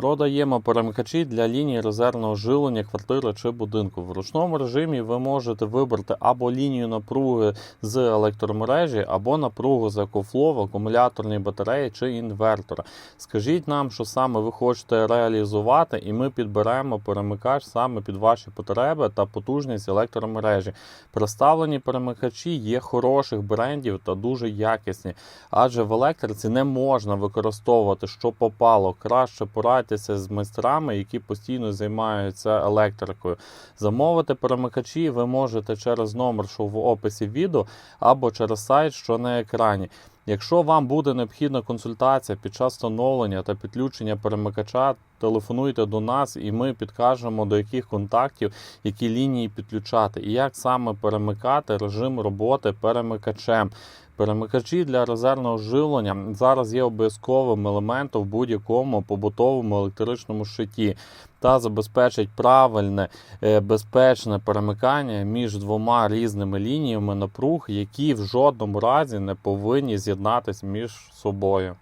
Продаємо перемикачі для лінії резервного живлення квартири чи будинку. В ручному режимі ви можете вибрати або лінію напруги з електромережі, або напругу з екофлоу, акумуляторної батареї чи інвертора. Скажіть нам, що саме ви хочете реалізувати, і ми підберемо перемикач саме під ваші потреби та потужність електромережі. Представлені перемикачі є хороших брендів та дуже якісні, адже в електриці не можна використовувати що попало. Краще порадьтеся з майстрами, які постійно займаються електрикою. Замовити перемикачі ви можете через номер, що в описі відео, або через сайт, що на екрані. Якщо вам буде необхідна консультація під час встановлення та підключення перемикача, телефонуйте до нас і ми підкажемо до яких контактів, які лінії підключати, і як саме перемикати режим роботи перемикачем. Перемикачі для резервного живлення зараз є обов'язковим елементом в будь-якому побутовому електричному щиті та забезпечить правильне е, безпечне перемикання між двома різними лініями напруг, які в жодному разі не повинні з'єднатися між собою.